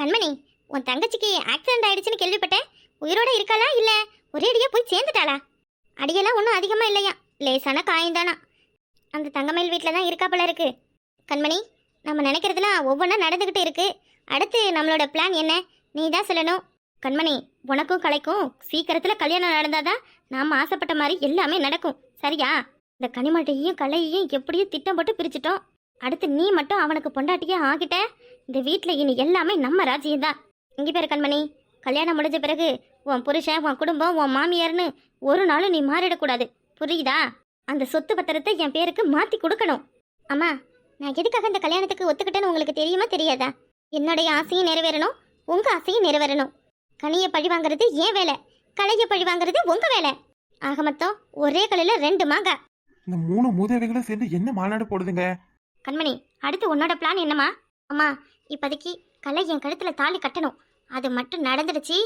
கண்மணி உன் தங்கச்சிக்கு ஆக்சிடென்ட் ஆயிடுச்சுன்னு கேள்விப்பட்டேன். உயிரோட இருக்காளா இல்ல ஒரேடியா போய் சேர்ந்துட்டாளா? அடியெல்லாம் ஒன்றும் அதிகமா இல்லையா? லேசான காயந்தானா அந்த தங்கமயில் வீட்டில் தான் இருக்கா போல இருக்கு. கண்மணி நம்ம நினைக்கிறதுலாம் ஒவ்வொன்றா நடந்துக்கிட்டு இருக்கு. அடுத்து நம்மளோட பிளான் என்ன? நீ தான் சொல்லணும். கண்மணி உனக்கும் கலைக்கும் சீக்கிரத்தில் கல்யாணம் நடந்தாதான் நாம் ஆசைப்பட்ட மாதிரி எல்லாமே நடக்கும். சரியா? இந்த கனிமட்டையும் கலையையும் எப்படியும் திட்டம் போட்டு பிரிச்சிட்டோம். அடுத்து நீ மட்டும் அவனுக்கு பொண்டாட்டியே ஆகிட்ட இந்த வீட்டில் இனி எல்லாமே நம்ம ராஜ்யம் தான் இங்கே பேர் கண்மணி கல்யாணம் முடிஞ்ச பிறகு உன் புருஷன் உன் குடும்பம் உன் மாமியார்னு ஒரு நாளும் நீ மாறிடக்கூடாது. புரியுதா? அந்த சொத்து பத்திரத்தை என் பேருக்கு மாற்றி கொடுக்கணும். அம்மா நான் எதுக்காக இந்த கல்யாணத்துக்கு ஒத்துக்கிட்டேன்னு உங்களுக்கு தெரியுமா தெரியாதா? என்னுடைய ஆசையும் நிறைவேறணும் உங்க ஆசையும் நிறைவேறணும். கனியை பழி வாங்குறது ஏன் வேலை கலையை பழி வாங்குறது உங்க வேலை. ஆக மொத்தம் ஒரே கலையில ரெண்டு மாங்காய் இந்த மூணு மூதேவிகளும் சேர்ந்து என்ன மாநாடு போடுதுங்க? கண்மணி அடுத்து உன்னோட பிளான் என்னம்மா? அம்மா இப்போதைக்கு கலை என் கழுத்தில் தாலி கட்டணும். அது மட்டும் நடந்துடுச்சு.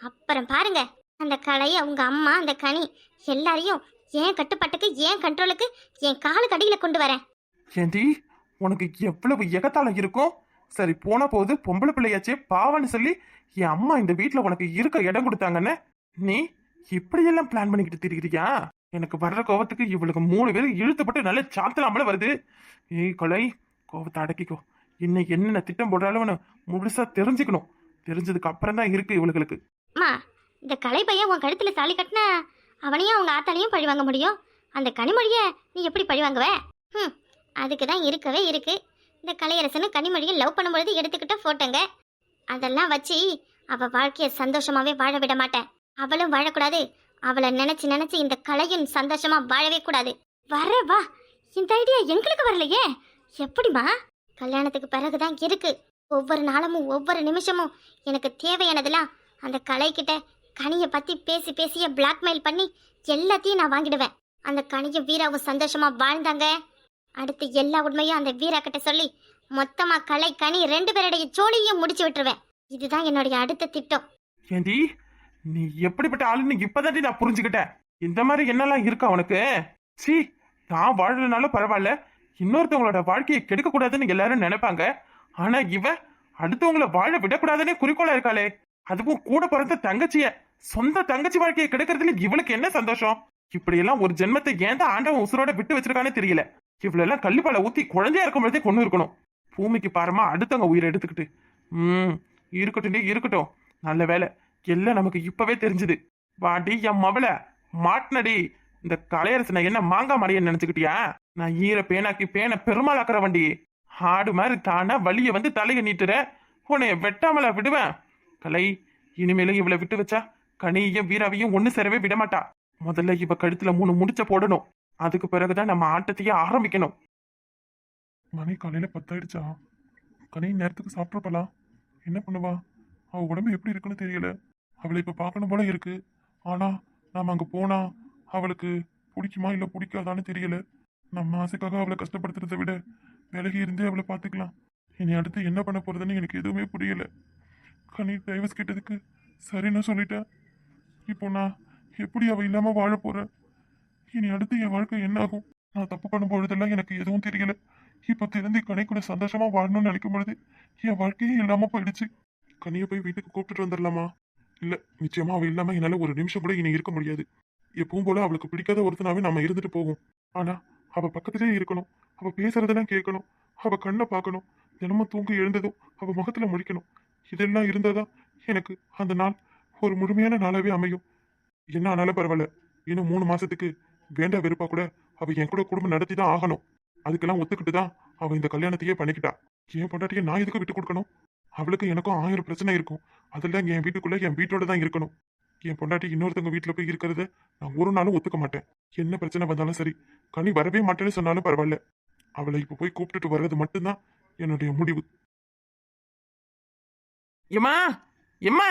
அப்புறம் பாருங்க அந்த கலை அவங்க அம்மா அந்த கனி எல்லாரையும் என் கட்டுப்பாட்டுக்கு என் கண்ட்ரோலுக்கு என் காலு அடியில கொண்டு வரேன். ஏண்டி உனக்கு எவ்வளவு எகத்தாளம் இருக்கும்? சரி போன போது பொம்பளை பிள்ளையாச்சே பாவன்னு சொல்லி என் அம்மா இந்த வீட்டில் உனக்கு இருக்க இடம் கொடுத்தாங்கன்னு. நீ இப்படியெல்லாம் பிளான் பண்ணிக்கிட்டு திரிகிறியா எனக்கு வர்ற கோவத்துக்கு இவளுக்கு மூணு பேர் இழுத்துப்பட்டு நல்ல சாத்தலாமல வருது. ஏய் கொலை கோவத்தை அடக்கிக்கோ. இன்னைக்கு என்னென்ன திட்டம் போடுறாலும் முழுசா தெரிஞ்சுக்கணும். தெரிஞ்சதுக்கு அப்புறம் தான் இருக்கு இவளுகளுக்கு. அம்மா இந்த கலை பையன் உன் கழுத்துல தாலி கட்டினா அவனையும் அவங்க ஆத்தாலையும் பழி வாங்க முடியும். அந்த கனிமொழிய நீ எப்படி பழி வாங்குவ? ம் அதுக்கு தான் இருக்கவே இருக்கு. இந்த கலையரசனு கனிமொழியை லவ் பண்ணும்பொழுது எடுத்துக்கிட்ட போட்டோங்க அதெல்லாம் வச்சு அவ வாழ்க்கைய சந்தோஷமாவே வாழ விட மாட்டேன் அவளும் வாழக்கூடாது. அவளை நினைச்சு நினைச்சு இந்த கலையும் சந்தோஷமா வாழவே கூடாது. வர வா இந்த ஐடியா எங்களுக்கு வரலையே. எப்படிமா கல்யாணத்துக்கு பிறகுதான் இருக்கு. ஒவ்வொரு நாளமும் ஒவ்வொரு நிமிஷமும் எனக்கு தேவையானதெல்லாம் அந்த கலைக்கிட்ட கனியை பத்தி பேசி பேசிய பிளாக்மெயில் பண்ணி எல்லாத்தையும் நான் வாங்கிடுவேன். அந்த கனியும் வீராவும் சந்தோஷமா வாழ்ந்தாங்க. அடுத்து எல்லா உண்மையும் அந்த வீரா கிட்ட சொல்லி மொத்தமா கலை கனி ரெண்டு பேருடைய ஜோலியையும் முடிச்சு விட்டுருவேன். இதுதான் என்னுடைய அடுத்த திட்டம். ஏண்டி நீ எப்படிப்பட்ட ஆளுன்னு இப்பதாண்டி நான் புரிஞ்சுக்கிட்டேன். இந்த மாதிரி என்னெல்லாம் இருக்கா உனக்கு? சி நான் வாழலனாலும் பரவாயில்ல. இன்னொருத்தவங்களோட வாழ்க்கையை கெடுக்கக்கூடாதுன்னு எல்லாரும் நினைப்பாங்க. ஆனா இவ அடுத்தவங்கள வாழ விடக்கூடாதுன்னே குறிக்கோளா இருக்காளே. அதுவும் கூட பிறந்த தங்கச்சிய சொந்த தங்கச்சி வாழ்க்கையை கெடுக்கிறதுல இவளுக்கு என்ன சந்தோஷம்? இப்படி எல்லாம் ஒரு ஜென்மத்தை ஏன் தான் ஆண்டவன் உசுரோட விட்டு வச்சிருக்கானே தெரியல. இவ்வளெல்லாம் கள்ளிப்பால ஊத்தி குழந்தையா இருக்கும் பொழுதே கொண்டு இருக்கணும். பூமிக்கு பாரமா அடுத்தவங்க உயிரை எடுத்துக்கிட்டு. ம் இருக்கட்டும் இருக்கட்டும். நல்ல வேலை எல்லாம் நமக்கு இப்பவே தெரிஞ்சுது. வாடி என் மவள. மாட்டினடி. இந்த கலையரசனை என்ன மாங்காய் மடைய நினைச்சுக்கிட்டியா? நான் ஈர பேனாக்கி பேனை பெருமாளாக்குற வண்டி. ஆடு மாதிரி தானா வழிய வந்து தலையை நீட்டுற. உன்னைய வெட்டாமல விடுவேன். கலை இனிமேலும் இவளை விட்டு வச்சா கனியையும் வீராவையும் ஒண்ணு சேரவே விடமாட்டா முதல்ல இவ கழுத்துல மூணு முடிச்ச போடணும். அதுக்கு பிறகுதான் நம்ம ஆட்டத்தையே ஆரம்பிக்கணும். மணி காலையில பத்தாயிடுச்சா? கனி நேரத்துக்கு சாப்பிட்றப்பலாம் என்ன பண்ணுவா? அவ உடம்பு எப்படி இருக்குன்னு தெரியல. அவளை இப்ப பார்க்கணும் போல இருக்கு. ஆனா நாம அங்க போனா அவளுக்கு பிடிக்குமா இல்லை பிடிக்காதான்னு தெரியல. நம்ம ஆசைக்காக அவளை கஷ்டப்படுத்துறதை விட விலகி இருந்தே அவளை பார்த்துக்கலாம். இனி அடுத்து என்ன பண்ண போறதுன்னு எனக்கு எதுவுமே புரியல. கனி டைவர்ஸ் கேட்டதுக்கு சரின்னு சொல்லிட்டேன் இப்போ நான் எப்படி அவள் இல்லாமல் வாழ போறேன் இனி அடுத்து என் வாழ்க்கை என்ன ஆகும்? நான் தப்பு பண்ணும்பொழுதெல்லாம் எனக்கு எதுவும் தெரியல. இப்போ திருந்தி கனி கூட சந்தோஷமா வாழணும்னு நினைக்கும் பொழுது என் வாழ்க்கையே இல்லாமல் போயிடுச்சு. கனியை போய் வீட்டுக்கு கூப்பிட்டுட்டு வந்துடலாமா? இல்லை நிச்சயமா அவள் இல்லாமல் என்னால் ஒரு நிமிஷம் கூட இனி இருக்க முடியாது. எப்பவும் போல அவளுக்கு பிடிக்காத ஒருத்தனாவே நம்ம இருந்துட்டு போவோம் ஆனா அவ பக்கத்திலே இருக்கணும். அவ பேசுறதெல்லாம் கேட்கணும். அவ கண்ணை பார்க்கணும். தினமும் தூங்கி எழுந்ததும் அவ முகத்துல முழிக்கணும். இதெல்லாம் இருந்தாதான் எனக்கு அந்த நாள் ஒரு முழுமையான நாளாவே அமையும். என்ன ஆனாலும் பரவாயில்ல. இன்னும் மூணு மாசத்துக்கு வேண்டா வெறுப்பா கூட அவ என் கூட குடும்பம் நடத்தி தான் ஆகணும். அதுக்கெல்லாம் ஒத்துக்கிட்டு தான் அவ இந்த கல்யாணத்தையே பண்ணிக்கிட்டா. என் பொண்டாட்டியை நான் எதுக்கு விட்டு கொடுக்கணும்? அவளுக்கு எனக்கும் ஆயிரம் பிரச்சனை இருக்கும். அதெல்லாம் என் வீட்டுக்குள்ள என் வீட்டோட தான் இருக்கணும். என் பொண்டாட்டி இன்னொருத்தவங்க வீட்டுல போய் இருக்கிறத நான் ஒரு நாளும் ஒத்துக்க மாட்டேன். என்ன பிரச்சனை வந்தாலும் சரி கனி வரவே மாட்டேன்னு சொன்னாலும் பரவாயில்ல. அவளை இப்ப போய் கூப்பிட்டுட்டு வர்றது மட்டும்தான் என்னுடைய முடிவு. எம்மா எம்மா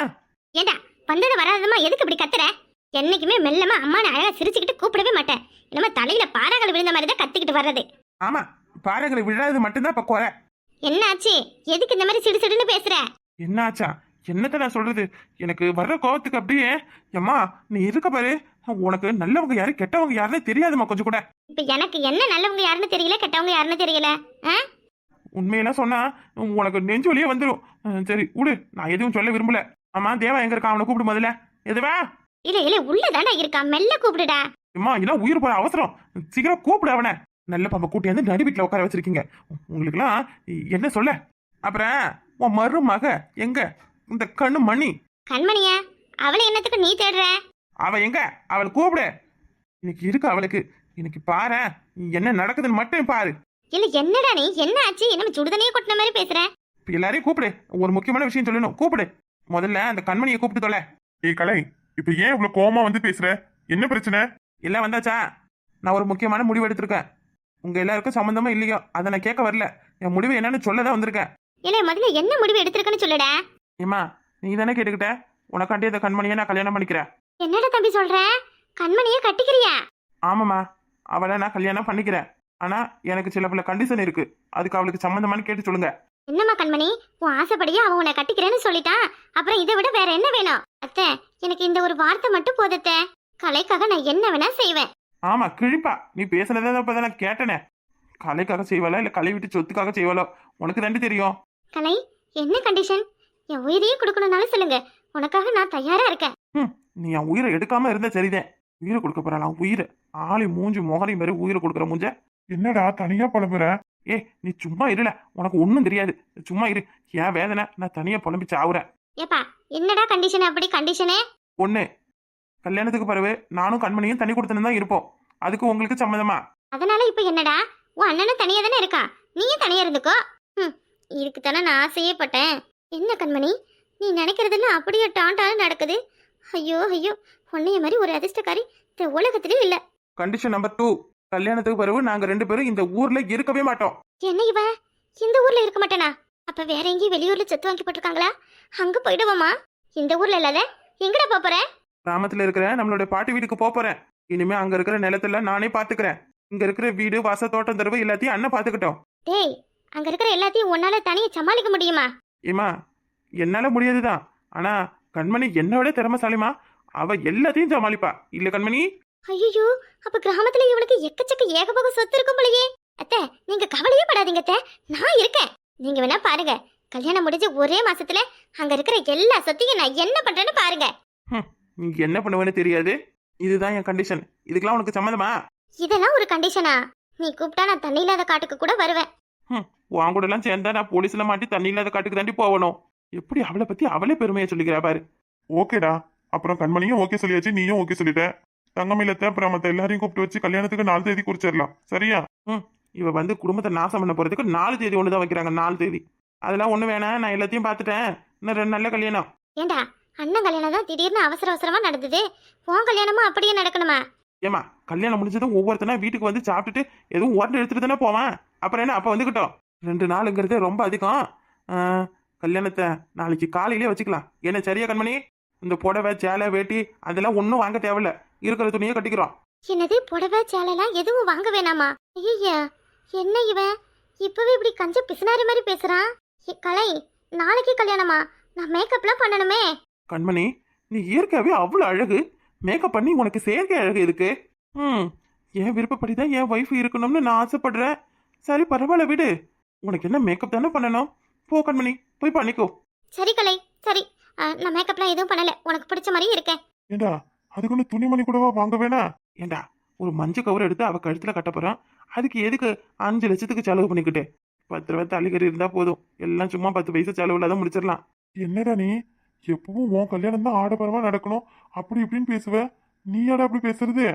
ஏண்டா வந்தது வராதமா எதுக்கு இப்படி கத்துற? என்னைக்குமே மெல்லமா அம்மானை அழகா சிரிச்சுக்கிட்டு கூப்பிடவே மாட்டேன். நம்ம தலையில பாறாகள் விழுந்த மாதிரி தான் கத்திக்கிட்டு வர்றது. ஆமா பாறைகளை விழாதது மட்டும்தான் இப்ப குறை. என்ன ஆச்சு எதுக்கு இந்த மாதிரி சிடு சிடுன்னு பேசுற? என்னாச்சா? என்னத்த நான் சொல்றது? எனக்கு வர்ற கோவத்துக்கு அப்படியே எம்மா நீ இருக்க பாரு. உனக்கு நல்லவங்க யாரு கெட்டவங்க யாருன்னு தெரியாதும்மா கொஞ்சம் கூட. இப்ப எனக்கு என்ன நல்லவங்க யாருன்னு தெரியல கெட்டவங்க யாருன்னு தெரியல? உண்மையெல்லாம் சொன்னா உனக்கு நெஞ்சு வழியே வந்துடும் சரி விடு. நான் எதுவும் சொல்ல விரும்பல. ஆமா தேவா எங்க இருக்கான் அவனை கூப்பிடு முதல்ல. எதுவா? இல்ல இல்ல உள்ளதாண்டா இருக்கா? மெல்ல கூப்பிடுடா. அம்மா இதெல்லாம் உயிர் போற அவசரம். சீக்கிரம் கூப்பிடு அவனை. நல்ல பாம்பை கூட்டி வந்து நடு வீட்டில் உட்கார வச்சிருக்கீங்க. உங்களுக்குலாம் என்ன சொல்ல? அப்புறம் உன் மருமக எங்க? இந்த கண்ணு மணி. கண்மணிய அவளை என்னத்துக்கு நீ தேடுற? அவ எங்க? அவள் கூப்பிடு. இன்னைக்கு இருக்கு அவளுக்கு. இன்னைக்கு பாரு. என்ன நடக்குதுன்னு மட்டும் பாரு. இல்ல என்னடா நீ? என்ன ஆச்சு? என்ன சுடுதண்ணியே கொட்டின மாதிரி பேசுற. இப்ப எல்லாரையும் கூப்பிடு. ஒரு முக்கியமான விஷயம் சொல்லணும். கூப்பிடு. முதல்ல அந்த கண்மணியை கூப்பிட்டு தொலை. ஏய் கலை இப்ப ஏன் இவ்வளவு கோவமா வந்து பேசுற? என்ன பிரச்சனை? எல்லாம் வந்தாச்சா? நான் ஒரு முக்கியமான முடிவு எடுத்திருக்கேன். உங்க எல்லாருக்கும் சம்மந்தமா இல்லையோ? அதை நான் கேட்க வரல. என் முடிவு என்னன்னு சொல்ல தான் வந்திருக்கேன். இல்ல முதல்ல என்ன முடிவு எடுத்திருக்கன்னு சொல்லுடா? ஏமா நீ தானே கேட்டுக்கிட்ட? உனக்காண்டி அந்த கண்மணியை நான் கல்யாணம் பண்ணிக்கிறேன். என்னடா தம்பி சொல்ற? கண்மணிய கட்டிக்கிறியா? ஆமாம்மா அவளை நான் கல்யாணம் பண்ணிக்கிறேன். ஆனா எனக்கு சில பல கண்டிஷன் இருக்கு. அதுக்கு அவளுக்கு சம்மந்தமான்னு கேட்டு சொல்லுங்க. என்னம்மா கண்மணி உன் ஆசைப்படியே அவன் உன்னை கட்டிக்கிறேன்னு சொல்லிட்டான். அப்புறம் இதை விட வேற என்ன வேணும்? அத்தை எனக்கு இந்த ஒரு வார்த்தை மட்டும் போதத்தை கலைக்காக நான் என்ன வேணா செய்வேன். ஆமா கிழிப்பா. நீ பேசுனதை இப்பதான் நான் கேட்டனே. கலைக்காக செய்வாளா இல்ல கலை விட்டு சொத்துக்காக செய்வாளோ? உனக்கு தாண்டி தெரியும். கலை என்ன கண்டிஷன் என் உயிரையே கொடுக்கணும்னாலும் சொல்லுங்க. உனக்காக நான் தயாரா இருக்கேன். நீ என் உயிரை எடுக்காம இருந்தா சரிதான் உயிரை கொடுக்க போறாளாம் உயிரை. ஆளி மூஞ்சி முகரி மாதிரி உயிரை கொடுக்குற மூஞ்ச. என்னடா தனியா புலம்புற? ஏ நீ சும்மா இருல உனக்கு ஒன்றும் தெரியாது. சும்மா இரு. ஏன் வேதனை நான் தனியா புலம்பி சாவுறேன். ஏப்பா என்னடா கண்டிஷன் அப்படி கண்டிஷனே ஒண்ணு கல்யாணத்துக்கு பிறகு நானும் கண்மணியும் தனி கொடுத்துன்னு தான் இருப்போம். அதுக்கு உங்களுக்கு சம்மதமா? அதனால இப்ப என்னடா? உன் அண்ணனும் தனியா தானே இருக்கான். நீயும் தனியா இருந்துக்கோ. இதுக்கு தானே நான் ஆசையே பட்டேன். என்ன கண்மணி? நீ நினைக்கிறதெல்லாம் அப்படியே டாண்டாலும் நடக்குது. ஐயோ ஐயோ உன்னைய மாதிரி ஒரு அதிர்ஷ்டக்காரி இந்த உலகத்திலே இல்ல. Condition number two. கல்யாணத்துக்கு பிறகு நாங்க ரெண்டு பேரும் இந்த ஊர்ல இருக்கவே மாட்டோம். என்ன இவ? இந்த ஊர்ல இருக்க மாட்டேனா? அப்ப வேற எங்கேயும் வெளியூர்ல சொத்து வாங்கி போட்டிருக்காங்களா? அங்க போயிடுவோமா? இந்த ஊர்ல இல்லாத எங்கடா போப் போற? கிராமத்துல இருக்கிற நம்மளுடைய பாட்டி வீட்டுக்கு போப் போறேன். இனிமே அங்க இருக்கிற நிலத்துல நானே பாத்துக்கிறேன். இங்க இருக்கிற வீடு வாச தோட்டம் தரவு எல்லாத்தையும் அண்ணன் பாத்துக்கிட்டோம். டேய் அங்க இருக்கிற எல்லாத்தையும் உன்னால தனியா சமாளிக்க முடியுமா? ஏமா என்னால முடியாதுதான். ஆனா கண்மணி என்னோட திறமசாலிமா அவ எல்லாத்தையும் சமாளிப்பா. இல்ல கண்மணி? ஐயோ அப்ப கிராமத்துல இவளுக்கு எக்கச்சக்க ஏகபோக சொத்து இருக்கும் போலயே. அத்தை நீங்க கவலையே படாதீங்க அத்தை. நான் இருக்கேன். நீங்க வேணா பாருங்க. கல்யாணம் முடிஞ்ச ஒரே மாசத்துல அங்க இருக்கிற எல்லா சொத்தையும் நான் என்ன பண்றேன்னு பாருங்க. நீ என்ன பண்ணுவேன்னு தெரியாது. இதுதான் என் கண்டிஷன் இதுக்கெல்லாம் உனக்கு சம்மதமா? இதெல்லாம் ஒரு கண்டிஷனா நீ கூப்பிட்டா நான் தண்ணி இல்லாத காட்டுக்கு கூட வருவேன். உன் கூட எல்லாம் சேர்ந்தா நான் போலீஸ்ல மாட்டி தண்ணி இல்லாத காட்டுக்கு தாண்டி போகணும். எப்படி அவளை பத்தி அவளே பெருமையை சொல்லிக்கிறா பாரு. ஓகேடா. அப்புறம் கண்மணியும் ஓகே சொல்லியாச்சு நீயும் ஓகே சொல்லிட்ட. தங்கமில்லத்தை அப்புறம் மத்த எல்லாரையும் கூப்பிட்டு வச்சு கல்யாணத்துக்கு நாலு தேதி குறிச்சிடலாம். சரியா? இவ வந்து குடும்பத்தை நாசம் பண்ண போறதுக்கு நாலு தேதி ஒன்று தான் வைக்கிறாங்க நாலு தேதி. அதெல்லாம் ஒண்ணு வேணாம் நான் எல்லாத்தையும் பார்த்துட்டேன். இன்னும் ரெண்டு நல்ல கல்யாணம். ஏண்டா அண்ணன் கல்யாணம் தான் திடீர்னு அவசர அவசரமா நடந்தது. உன் கல்யாணமும் அப்படியே நடக்கணுமா? ஏமா கல்யாணம் முடிஞ்சதும் ஒவ்வொருத்தனா வீட்டுக்கு வந்து சாப்பிட்டுட்டு எதுவும் உடனே எடுத்துட்டு தானே போவான்? அப்புறம் என்ன அப்ப வந்துக்கிட்டோம். ரெண்டு நாளுங்கிறது ரொம்ப அதிகம். கல்யாணத்தை நாளைக்கு காலையிலே வச்சுக்கலாம். என்ன சரியா கண்மணி? இந்த புடவை சேலை வேட்டி அதெல்லாம் ஒன்றும் வாங்க தேவையில்ல. இருக்கிற துணியை கட்டிக்கிறோம். என்னது புடவை சேலைலாம் எதுவும் வாங்க வேணாமா? ஐயா என்ன இவன் இப்பவே இப்படி கஞ்ச பிசுனாரி மாதிரி பேசுறான் கலை நாளைக்கு கல்யாணமா? நான் மேக்கப்லாம் பண்ணணுமே. கண்மணி நீ இயற்கையாவே அவ்வளோ அழகு. மேக்கப் பண்ணி உனக்கு செயற்கை அழகு இருக்கு ம் என் விருப்பப்படி தான் என் ஒய்ஃப் இருக்கணும்னு நான் ஆசைப்படுறேன். சரி பரவாயில்ல விடு. உனக்கு என்ன மேக்கப் தானே பண்ணணும்? போ கண்மணி போய் பண்ணிக்கோ. சரி கலை சரி. ஆ, நான் மேக்கப்லாம் எதுவும் பண்ணல. உனக்கு பிடிச்ச மாதிரி இருக்கேன். ஏண்டா அதுக்குன்னு துணிமணி கூடவா வாங்க வேணாம் ஏண்டா ஒரு மஞ்சள் கவர் எடுத்து அவ கழுத்துல கட்ட போறான். அதுக்கு எதுக்கு அஞ்சு லட்சத்துக்கு செலவு பண்ணிக்கிட்டு? பத்து ரூபா தள்ளிக்கறி இருந்தா போதும். எல்லாம் சும்மா பத்து பைசா செலவுல தான் முடிச்சிடலாம். என்னடா நீ? எப்பவும் உன் கல்யாணம் தான் ஆடம்பரமா நடக்கணும். அப்படி இப்படின்னு பேசுவ. நீயாடா அப்படி பேசுறது?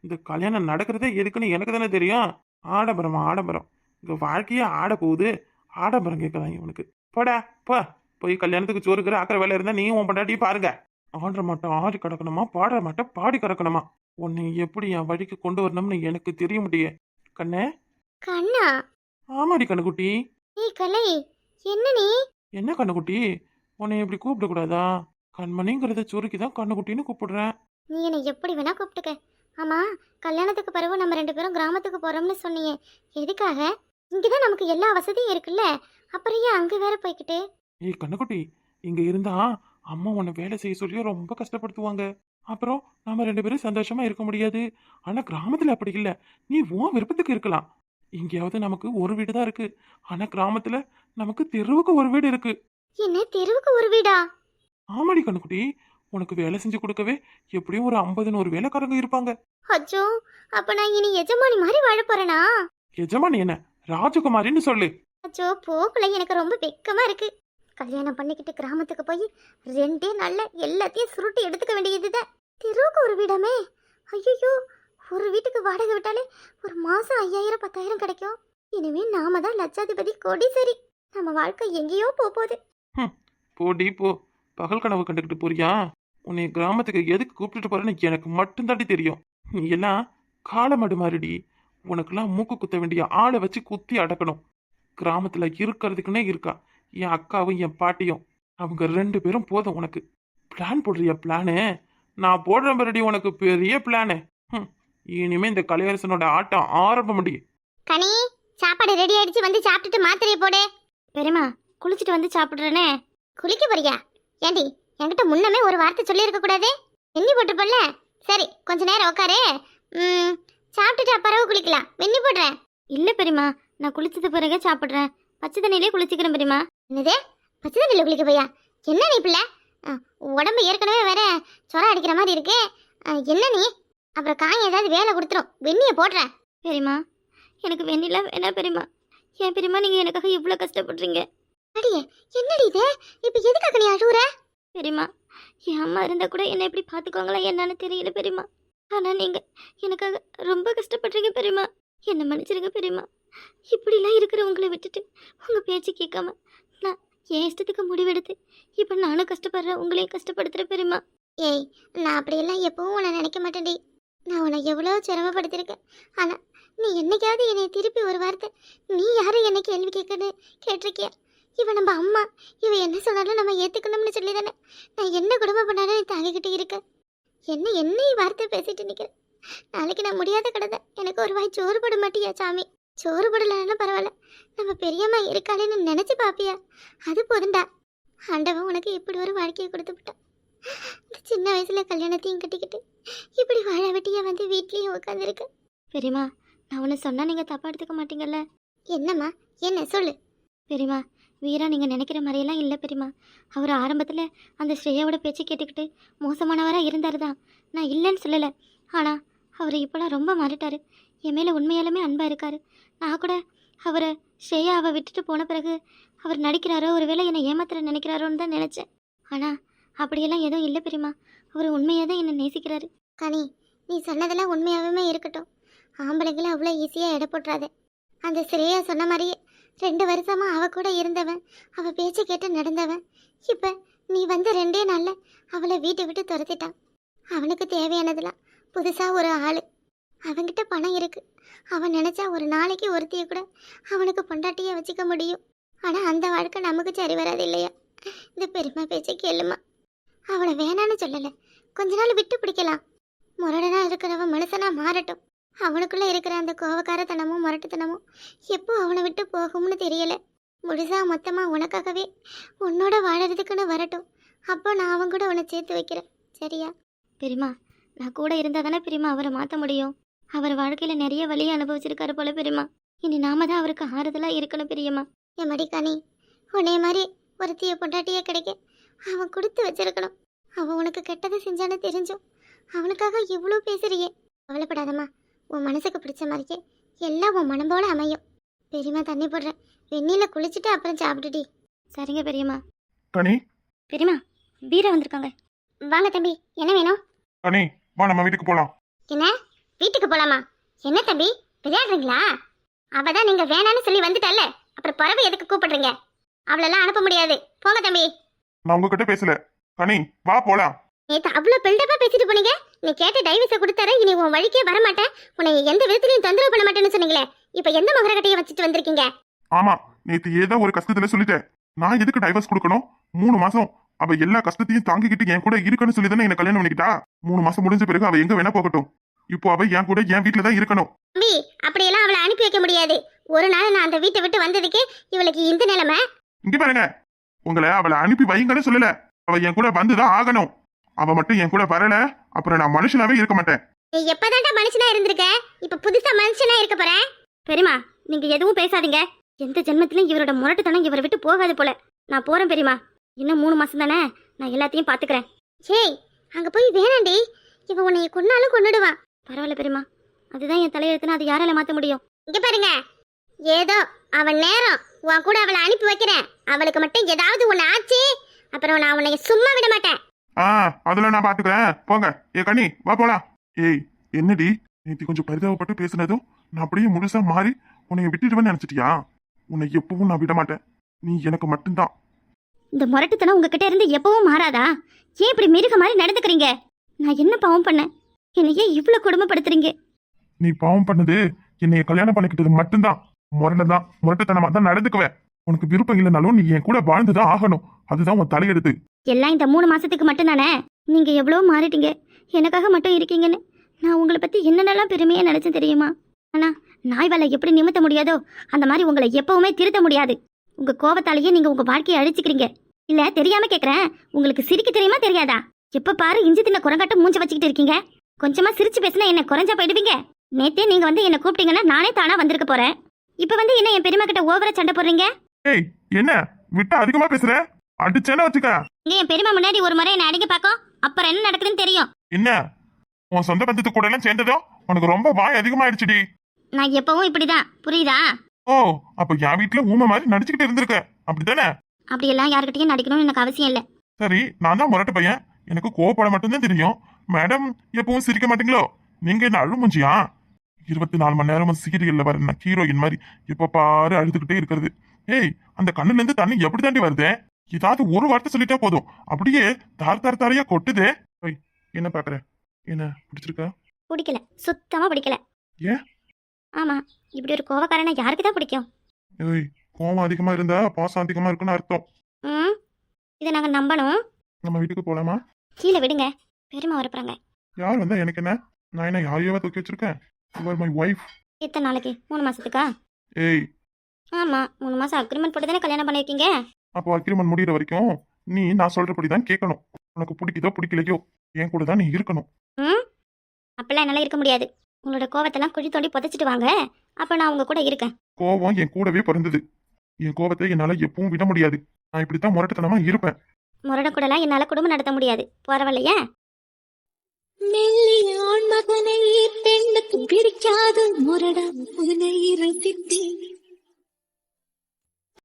இந்த கல்யாணம் நடக்கிறதே எதுக்குன்னு எனக்கு தானே தெரியும். ஆடம்பரம் ஆடம்பரம். இங்க வாழ்க்கையே ஆட போகுது ஆடம்பரம் கேட்கலாம் இவனுக்கு. போடா போ. போய் கல்யாணத்துக்கு சோறுக்கிற ஆக்கிற வேலை இருந்தா நீயும் உன் பொண்டாட்டியும் பாருங்க. ஆடுற மாட்டோம் ஆடி கிடக்கணுமா பாடுற மாட்டோம் பாடி கிடக்கணுமா? உன்னை எப்படி என் வழிக்கு கொண்டு வரணும்னு எனக்கு தெரிய முடியே. கண்ணே? கண்ணா? ஆமாடி கண்ணுக்குட்டி. ஏய் கலை என்ன நீ? என்ன கண்ணுக்குட்டி? உன்னை இப்படி கூப்பிடக்கூடாதா கண்மணிங்கிறத சுருக்கி தான் கண்ணுக்குட்டின்னு கூப்பிடுறேன். நீ என்னை எப்படி வேணா கூப்பிட்டுக்க. ஆமா கல்யாணத்துக்கு பிறகு நம்ம ரெண்டு பேரும் கிராமத்துக்கு போறோம்னு சொன்னியே. எதுக்காக? இங்கதான் நமக்கு எல்லா வசதியும் இருக்குல்ல? அப்புறம் ஏன் அங்க வேற போய்க்கிட்டு? ஏய் கண்ணுக்குட்டி இங்க இருந்தா அம்மா உன்னை வேலை செய்ய சொல்லி ரொம்ப கஷ்டப்படுத்துவாங்க. அப்புறம் நாம ரெண்டு பேரும் சந்தோஷமா இருக்க முடியாது. ஆனா கிராமத்துல அப்படி இல்ல. நீ உன் விருப்பத்துக்கு இருக்கலாம். இங்கேயாவது நமக்கு ஒரு வீடு தான் இருக்கு. ஆனா கிராமத்துல நமக்கு தெருவுக்கு ஒரு வீடு இருக்கு. என்ன தெருவுக்கு ஒரு வீடா? ஆமாடி கண்ணுக்குட்டி உனக்கு வேலை செஞ்சு கொடுக்கவே எப்படியும் ஒரு ஐம்பது நூறு வேலைக்காரங்க இருப்பாங்க. அச்சோ அப்ப நான் இனி எஜமானி மாதிரி வாழ போறேனா? எஜமானி என்ன? ராஜகுமாரின்னு சொல்லு. அச்சோ போகல. எனக்கு ரொம்ப வெக்கமா இருக்கு. கல்யாணம் பண்ணிக்கிட்டு கிராமத்துக்கு போய் ரெண்டே நாள்ல எல்லாத்தையும் சுருட்டி எடுத்துக்க வேண்டியதுதான். தெருவுக்கு ஒரு வீடாமே. ஐயோ ஒரு வீட்டுக்கு வாடகை விட்டாலே ஒரு மாசம் ஐயாயிரம் பத்தாயிரம் கிடைக்கும். இனிமே நாம தான் லட்சாதிபதி கோடீஸ்வரி நம்ம வாழ்க்கை எங்கேயோ போக போகுது. போடி போ பகல் கனவு கண்டுக்கிட்டு போறியா? உன்னை கிராமத்துக்கு எதுக்கு கூப்பிட்டுட்டு போறேன்னு எனக்கு மட்டும்தாண்டி தெரியும். நீ எல்லாம் காலமடு மாறிடி உனக்கெல்லாம் மூக்கு குத்த வேண்டிய ஆளை வச்சு குத்தி அடக்கணும். கிராமத்துல இருக்கிறதுக்குன்னே இருக்கா. என் அக்காவும் என் பாட்டியும். அவங்க ரெண்டு பேரும் போதும் உனக்கு. பிளான் போடுறிய பிளானு நான் போடுற மறுபடி உனக்கு பெரிய பிளானு இனிமே இந்த கலையரசனோட ஆட்டம் ஆரம்ப முடியும். கனி சாப்பாடு ரெடி ஆயிடுச்சு வந்து சாப்பிட்டுட்டு மாத்திரையை போடு. பெருமா குளிச்சுட்டு வந்து சாப்பிடுறேனே. குளிக்க போறியா? ஏண்டி என்கிட்ட முன்னமே ஒரு வார்த்தை சொல்லியிருக்க கூடாது? எண்ணி போட்டுப்பல்ல சரி கொஞ்ச நேரம் உட்காரு. ம், சாப்பிட்டுட்டு அப்புறம் குளிக்கலாம். வெண்ணி போடுறேன். இல்ல பெரியமா நான் குளிச்சது பிறகு சாப்பிடுறேன். பச்சை தண்ணியிலே குளிச்சுக்கிறேன் பெரியமா என்னது? பச்சை தண்ணியில குளிக்க போயா என்ன நீ பிள்ளை? ஆ, உடம்பு ஏற்கனவே வேற சொரம் அடிக்கிற மாதிரி இருக்கு. ஆ, என்ன நீ? அப்புறம் காய் ஏதாவது வேலை கொடுத்துரும். வெண்ணியை போடுறேன். பெரியமா எனக்கு வெண்ணிலா வேணா பெரியமா ஏன் பெரியமா நீங்க எனக்காக இவ்வளோ கஷ்டப்படுறீங்க? அடியே என்னடி இது? இப்போ எதுக்காக நீ அழுவுற? பெரியமா என் அம்மா இருந்தா கூட என்னை எப்படி பார்த்துக்கோங்களா என்னன்னு தெரியல பெரியமா ஆனால் நீங்கள் எனக்காக ரொம்ப கஷ்டப்படுறீங்க பெரியம்மா. என்ன மன்னிச்சிருங்க பெரியம்மா. இப்படிலாம் இருக்கிற உங்களை விட்டுட்டு உங்கள் பேச்சு கேட்காம நான் என் இஷ்டத்துக்கு முடிவெடுத்து இப்போ நானும் கஷ்டப்படுறேன் உங்களையும் கஷ்டப்படுத்துகிற பெரியம்மா. ஏய் நான் அப்படியெல்லாம் எப்பவும் உன்னை நினைக்க மாட்டேன்டி. நான் உன்னை எவ்வளோ சிரமப்படுத்திருக்கேன். ஆனால் நீ என்னைக்காவது என்னை திருப்பி ஒரு வார்த்தை நீ யாரும் என்ன கேள்வி கேட்கணும் கேட்டிருக்கியா? இவன் நம்ம அம்மா இவன் என்ன சொன்னாலும் நம்ம ஏற்றுக்கணும்னு சொல்லி தானே நான் என்ன குடும்பம் பண்ணாலும் நீ தாங்கிக்கிட்டு இருக்கேன் என்ன என்ன வார்த்தை பேசிட்டு நிக்கிறேன் நாளைக்கு நான் முடியாத கடதை எனக்கு ஒரு வாய் சோறு போட மாட்டியா சாமி? சோறு போடலன்னா பரவாயில்ல. நம்ம பெரியம்மா இருக்காளேன்னு நினைச்சு பாப்பியா? அது போதுண்டா ஆண்டவன் உனக்கு இப்படி ஒரு வாழ்க்கையை கொடுத்து விட்டான். இந்த சின்ன வயசுல கல்யாணத்தையும் கட்டிக்கிட்டு இப்படி வாழ வெட்டியா வந்து வீட்லயும் உட்காந்துருக்கு பெரியம்மா நான் ஒன்று சொன்னா நீங்க தப்பா எடுத்துக்க மாட்டீங்கல்ல? என்னம்மா? என்ன சொல்லு? பெரியம்மா வீரா நீங்கள் நினைக்கிற மாதிரியெல்லாம் இல்லை பெரியம்மா. அவர் ஆரம்பத்தில் அந்த ஸ்ரேயாவோட பேச்சு கேட்டுக்கிட்டு மோசமானவராக இருந்தார் தான் நான் இல்லைன்னு சொல்லலை. ஆனால் அவர் இப்போலாம் ரொம்ப மாறிட்டார். என் மேலே உண்மையாலுமே அன்பாக இருக்கார். நான் கூட அவரை ஸ்ரேயா அவ விட்டுட்டு போன பிறகு அவர் நடிக்கிறாரோ ஒருவேளை என்னை ஏமாத்துற நினைக்கிறாரோன்னு தான் நினச்சேன். ஆனால் அப்படியெல்லாம் எதுவும் இல்லை பெரியம்மா. அவர் உண்மையாக தான் என்னை நேசிக்கிறாரு. கனி நீ சொன்னதெல்லாம் உண்மையாகவே இருக்கட்டும். ஆம்பளைங்களை அவ்வளோ ஈஸியாக எடை போட்டுறாத. அந்த ஸ்ரேயா சொன்ன மாதிரியே ரெண்டு வருஷமா அவ கூட இருந்தவன். அவ பேச்சை கேட்டு நடந்தவன். இப்போ நீ வந்த ரெண்டே நாள்ல அவளை வீட்டை விட்டு துரத்திட்டான். அவனுக்கு தேவையானதெல்லாம் புதுசா ஒரு ஆளு. அவன்கிட்ட பணம் இருக்கு. அவன் நினைச்சா ஒரு நாளைக்கு ஒருத்திய கூட அவனுக்கு பொண்டாட்டியை வச்சுக்க முடியும். ஆனா அந்த வாழ்க்கை நமக்கு சரி வராது இல்லையா? இந்த பெருமை பேச்சை கேளுமா. அவளை வேணான்னு சொல்லலை. கொஞ்ச நாள் விட்டு பிடிக்கலாம். முரடனா இருக்கிறவன் மனுஷனா மாறட்டும். அவனுக்குள்ளே இருக்கிற அந்த கோவக்காரத்தனமும் முரட்டுத்தனமும் எப்போ அவனை விட்டு போகும்னு தெரியல. முழுசா மொத்தமாக உனக்காகவே உன்னோட வாழறதுக்குன்னு வரட்டும். அப்போ நான் அவன் கூட உன்னை சேர்த்து வைக்கிறேன். சரியா? பெரியமா நான் கூட இருந்தால் தானே பெரியமா அவரை மாற்ற முடியும்? அவர் வாழ்க்கையில் நிறைய வழியை அனுபவிச்சிருக்காரு போல பெரியமா இனி நாம தான் அவருக்கு ஆறுதலாக இருக்கணும் பெரியம்மா. என் மடிக்கானி உன்னைய மாதிரி ஒருத்திய பொண்டாட்டியே கிடைக்க அவன் கொடுத்து வச்சிருக்கணும். அவன் உனக்கு கெட்டதை செஞ்சான்னு தெரிஞ்சும் அவனுக்காக இவ்வளோ பேசுறியே. கவலைப்படாதம்மா. உன் மனசுக்கு பிடிச்ச மாதிரியே எல்லாம் உன் மனம் போல அமையும். பெரியம்மா தண்ணி போடுறேன். வெந்நீல குளிச்சுட்டு அப்புறம் சாப்பிட்டுடி சரிங்க பெரியம்மா. கனி பெரியம்மா வீரா வந்திருக்காங்க. வாங்க தம்பி என்ன வேணும்? கனி வா நம்ம வீட்டுக்கு போலாம். என்ன? வீட்டுக்கு போலாமா? என்ன தம்பி விளையாடுறீங்களா? அவ தான் நீங்க வேணான்னு சொல்லி வந்துட்டல்ல? அப்புறம் பறவை எதுக்கு கூப்பிடுறீங்க? அவளெல்லாம் அனுப்ப முடியாது. போங்க தம்பி. நான் உங்ககிட்ட பேசல. கனி வா போலாம். நேத்து அவ்வளவு பில்டப்பா பேசிட்டு போனீங்க? நீ கேட்ட டைவர்ஸை கொடுத்தார இனி உன் வழிக்கே வர மாட்டேன் உன்னை எந்த விதத்திலையும் தொந்தரவு பண்ண மாட்டேன்னு சொன்னீங்களே. இப்போ எந்த மகரக்கட்டையை வச்சுட்டு வந்திருக்கீங்க? ஆமா நேத்து ஏதோ ஒரு கஷ்டத்துல சொல்லிட்டேன். நான் எதுக்கு டைவர்ஸ் கொடுக்கணும்? மூணு மாசம். அவ எல்லா கஷ்டத்தையும் தாங்கிக்கிட்டு என் கூட இருக்கணும்னு சொல்லி தானே என்ன கல்யாணம் பண்ணிக்கிட்டா? மூணு மாசம் முடிஞ்ச பிறகு அவ எங்க வேணா போகட்டும். இப்போ அவ என் கூட என் வீட்டுல தான் இருக்கணும். தம்பி அப்படியெல்லாம் அவளை அனுப்பி வைக்க முடியாது. ஒரு நாள் நான் அந்த வீட்டை விட்டு வந்ததுக்கு இவளுக்கு இந்த நிலைமை. இங்க பாருங்க. உங்களை அவளை அனுப்பி வைங்கன்னு சொல்லல. அவ என் கூட வந்துதான் ஆகணும். அவ மட்டும் என் கூட வரல அப்புறம் நான் மனுஷனாவே இருக்க மாட்டேன். நீ எப்பதான்டா மனுஷனா இருந்திருக்க? இப்ப புதுசா மனுஷனா இருக்க போற? பெரியமா நீங்க எதுவும் பேசாதீங்க. எந்த ஜென்மத்திலும் இவரோட முரட்டுத்தனம் இவரை விட்டு போகாது போல. நான் போறேன் பெரியமா இன்னும் மூணு மாசம் தானே? நான் எல்லாத்தையும் பாத்துக்கிறேன். ஏய் அங்க போய் வேணாண்டி. இவன் உன்னை கொன்னாலும் கொன்னுடுவான் பரவாயில்ல பெரியமா அதுதான் என் தலையெழுத்துனா அது யாரால மாத்த முடியும்? இங்க பாருங்க. ஏதோ அவன் நேரம். உன் கூட அவளை அனுப்பி வைக்கிறேன். அவளுக்கு மட்டும் ஏதாவது ஒண்ணு ஆச்சு. அப்புறம் நான் உன்னை சும்மா விட மாட்டேன். ஆ அதுல நான் பாத்துக்கிறேன். போங்க. ஏ கண்ணி வா போலாம். ஏய் என்னடி? நேத்தி கொஞ்சம் பரிதாபப்பட்டு பேசுனதும் நான் அப்படியே முழுசா மாறி உன்னை விட்டுடுவேன்னு நினைச்சிட்டியா? உன்னை எப்பவும் நான் விட மாட்டேன் நீ எனக்கு மட்டும்தான். இந்த முரட்டுத்தனம் உங்ககிட்ட இருந்து எப்பவும் மாறாதா? ஏன் இப்படி மிருக மாதிரி நடந்துக்கிறீங்க? நான் என்ன பாவம் பண்ணேன்? என்னை ஏன் இவ்வளவு கொடுமைப்படுத்துறீங்க? நீ பாவம் பண்ணது என்னைய கல்யாணம் பண்ணிக்கிட்டது மட்டும்தான். முரண்டதான் முரட்டுத்தனமா தான் நடந்துக்குவேன். உனக்கு விருப்பம் இல்லைனாலும் நீ என் கூட வாழ்ந்துதான் ஆகணும். அதுதான் உன் தலையெழுத்து. எல்லாம் இந்த மூணு மாசத்துக்கு மட்டும் தானே நீங்க எவ்வளவு மாறிட்டீங்க? எனக்காக மட்டும் இருக்கீங்கன்னு? நான் உங்களை பத்தி என்னென்னலாம் பெருமையா நினைச்சேன் தெரியுமா? ஆனா நாய் வேலை எப்படி நிமித்த முடியாதோ அந்த மாதிரி உங்களை எப்பவுமே திருத்த முடியாது. உங்க கோவத்தாலேயே நீங்க உங்க வாழ்க்கையை அழிச்சுக்கிறீங்க. இல்ல தெரியாம கேக்குறேன். உங்களுக்கு சிரிக்க தெரியுமா தெரியாதா? எப்ப பாரு இஞ்சி தின்ன குரங்காட்ட மூஞ்ச வச்சுக்கிட்டு இருக்கீங்க. கொஞ்சமா சிரிச்சு பேசினா என்ன குறைஞ்சா போயிடுவீங்க. நேத்தே நீங்க வந்து என்ன கூப்பிட்டீங்கன்னா நானே தானா வந்திருக்க போறேன். இப்ப வந்து என்ன என் பெருமை கிட்ட ஓவரா சண்டை போடுறீங்க? ஏய் என்ன? விட்டா அதிகமா பேசுற? அடிச்சேன்னு வச்சுக்க. இங்க என் பெருமை முன்னாடி ஒரு முறை என்ன அடிக்க பாக்கும் அப்புறம் என்ன நடக்குதுன்னு தெரியும். என்ன? உன் சொந்த பந்தத்து கூட எல்லாம் சேர்ந்ததும் உனக்கு ரொம்ப வாய் அதிகமாயிடுச்சுடி. நான் எப்பவும் இப்படிதான். புரியுதா? ஓ அப்ப என் வீட்டுல ஊமை மாதிரி நடிச்சுக்கிட்டு இருந்திருக்க. அப்படித்தானே? அப்படியெல்லாம் யாருக்கிட்டையும் நடிக்கணும்னு எனக்கு அவசியம் இல்லை. சரி நான் தான் முரட்டு பையன். எனக்கு கோவப்பட மட்டும்தான் தெரியும். மேடம் எப்பவும் சிரிக்க மாட்டீங்களோ? நீங்க என்ன அழுமுஞ்சியா இருபத்தி நாலு மணி நேரமும் சீரியல்ல வர நான் ஹீரோயின் மாதிரி எப்ப பாரு அழுதுகிட்டே இருக்கிறது. ஏய் அந்த கண்ணுல இருந்து தண்ணி எப்படி தாண்டி வருது? ஏதாவது ஒரு வார்த்தை சொல்லிட்டா போதும். அப்படியே தார் தார் தாரையா கொட்டுதே. ஓய் என்ன பாக்குற என்ன பிடிச்சிருக்கா? பிடிக்கல. சுத்தமா பிடிக்கல. ஏன்? ஆமா இப்படி ஒரு கோவக்காரனை யாருக்கு தான் பிடிக்கும்? ஏய் கோவம் அதிகமா இருந்தா பாசம் அதிகமா இருக்குன்னு அர்த்தம். ம் இதை நாங்க நம்பணும். நம்ம வீட்டுக்கு போலாமா? கீழே விடுங்க. பெருமை வரப்புறாங்க. யார் வந்தா எனக்கு என்ன? நான் என்ன யாரையாவா தூக்கி வச்சிருக்கேன்? யுவர் மை ஒய்ஃப் எத்தனை நாளைக்கு? மூணு மாசத்துக்கா? ஏய் ஆமா மூணு மாசம் அக்ரிமெண்ட் போட்டு தானே கல்யாணம் பண்ணிருக்கீங்க? அப்போ அக்ரிமெண்ட் முடியிற வரைக்கும் நீ நான் சொல்றபடி தான் கேட்கணும். உனக்கு பிடிக்குதோ பிடிக்கலையோ என் கூட தான் நீ இருக்கணும். ம்? அப்பெல்லாம் என்னால இருக்க முடியாது. உங்களோட கோவத்தெல்லாம் குழி தோண்டி புதைச்சிட்டு வாங்க. அப்ப நான் உங்க கூட இருக்கேன். கோவம் என் கூடவே பிறந்தது. என் கோவத்தை என்னால எப்பவும் விட முடியாது. நான் இப்படித்தான் முரட்டுத்தனமா இருப்பேன். முரட கூடலாம் என்னால குடும்பம் நடத்த முடியாது. பரவாயில்லையா? மெல்லிய ஆண் மகனை பெண்ணுக்கு பிடிக்காது முரடா உன்னை ரசித்தேன்